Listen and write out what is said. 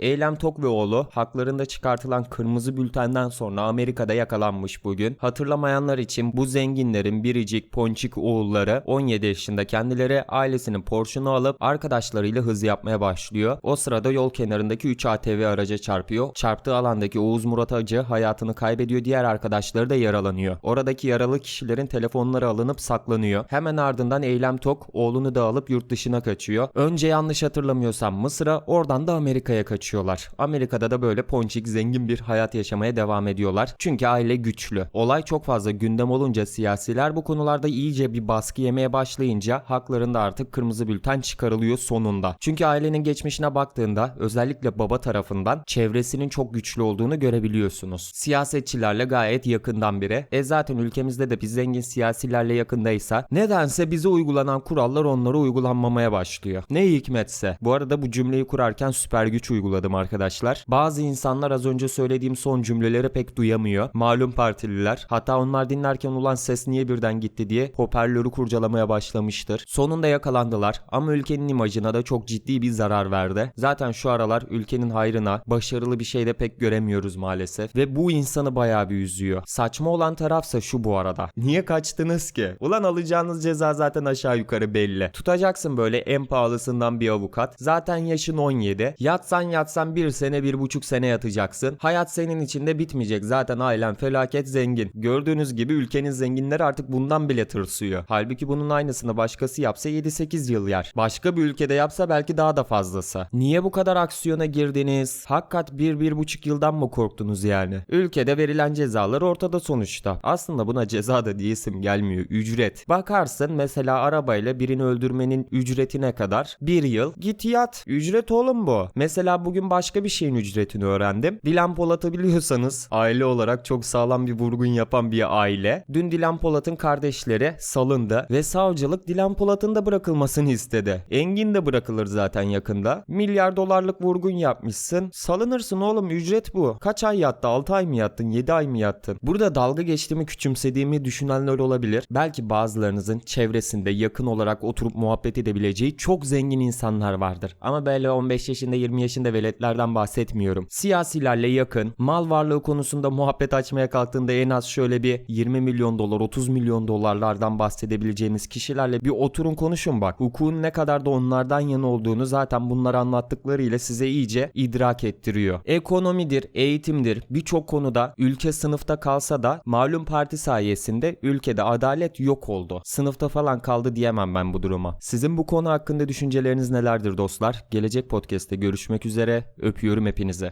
Eylem Tok ve oğlu haklarında çıkartılan kırmızı bültenden sonra Amerika'da yakalanmış bugün. Hatırlamayanlar için bu zenginlerin biricik ponçik oğulları 17 yaşında kendileri ailesinin Porsche'unu alıp arkadaşlarıyla hız yapmaya başlıyor. O sırada yol kenarındaki 3 ATV araca çarpıyor. Çarptığı alandaki Oğuz Murat Acı hayatını kaybediyor. Diğer arkadaşları da yaralanıyor. Oradaki yaralı kişilerin telefonları alınıp saklanıyor. Hemen ardından Eylem Tok oğlunu da alıp yurt dışına kaçıyor. Önce yanlış hatırlamıyorsam Mısır'a oradan da Amerika'ya kaçıyorlar. Amerika'da da böyle ponçik zengin bir hayat yaşamaya devam ediyorlar. Çünkü aile güçlü. Olay çok fazla gündem olunca siyasiler bu konularda iyice bir baskı yemeye başlayınca haklarında artık kırmızı bülten çıkarılıyor sonunda. Çünkü ailenin geçmişine baktığında özellikle baba tarafından çevresinin çok güçlü olduğunu görebiliyorsunuz. Siyasetçilerle gayet yakından biri. E zaten ülkemizde de biz zengin siyasilerle yakındaysa nedense bize uygulanan kurallar onlara uygulanmamaya başlıyor. Ne hikmetse. Bu arada bu cümleyi kurarken süper güç uyguladım arkadaşlar. Bazı insanlar az önce söylediğim son cümleleri pek duyamıyor. Malum partililer. Hatta onlar dinlerken ulan ses niye birden gitti diye hoparlörü kurcalamaya başlamıştır. Sonunda yakalandılar ama ülkenin imajına da çok ciddi bir zarar verdi. Zaten şu aralar ülkenin hayrına başarılı bir şey de pek göremiyoruz maalesef. Ve bu insanı bayağı bir üzüyor. Saçma olan tarafsa şu bu arada. Niye kaçtınız ki? Ulan alacağınız ceza zaten aşağı yukarı belli. Tutacaksın böyle en pahalısından bir avukat. Zaten yaşın 17. Yatsan yatsan bir sene bir buçuk sene yatacaksın. Hayat senin içinde bitmeyecek. Zaten ailen felaket zengin. Gördüğünüz gibi ülkenin zenginleri artık bundan bile tırsıyor. Halbuki bunun aynısını başkası yapsa 7-8 yıl yer. Başka bir ülkede yapsa belki daha da fazlası. Niye bu kadar aksiyona girdiniz? Hakikat 1-1,5 yıldan mı korktunuz yani? Ülkede verilen cezalar ortada sonuçta. Aslında buna ceza da diyesim gelmiyor. Ücret. Bakarsın mesela arabayla birini öldürmenin ücreti ne kadar? Bir yıl. Git yat. Ücret oğlum bu. Mesela bugün başka bir şeyin ücretini öğrendim. Dilan Polat'ı biliyorsanız aile olarak çok sağlam bir vurgun yapan bir aile. Dün Dilan Polat'ın kardeşleri salındı ve savcılık Dilan Polat'ın da bırakılmasını istedi. Engin de bırakılır zaten yakında. Milyar dolarlık vurgun yapmışsın. Salınırsın oğlum ücret bu. Kaç ay yattı? 6 ay mı yattın? 7 ay mı yattın? Burada dalga geçtiğimi küçümsediğimi düşünenler olabilir. Belki bazılarınızın çevresinde yakın olarak oturup muhabbet edebileceği çok zengin insanlar vardır. Ama böyle 15 yaşında 20 yaşında veletlerden bahsetmiyorum. Siyasilerle yakın, mal varlığı konusunda muhabbet açmaya kalktığında en az şöyle bir 20 milyon dolar 30 milyon dolarlardan bahsedebileceğiniz kişilerle bir oturun konuşun bak. Hukukun ne kadar da onlardan yana olduğunu zaten bunları anlattıklarıyla size iyice idrak ettiriyor. Ekonomidir, eğitimdir birçok konuda ülke sınıfta kalsa da malum parti sayesinde ülkede adalet yok oldu. Sınıfta falan kaldı diyemem ben bu duruma. Sizin bu konu hakkında düşünceleriniz nelerdir dostlar? Gelecek podcast'te görüşmek üzere. Öpüyorum hepinize.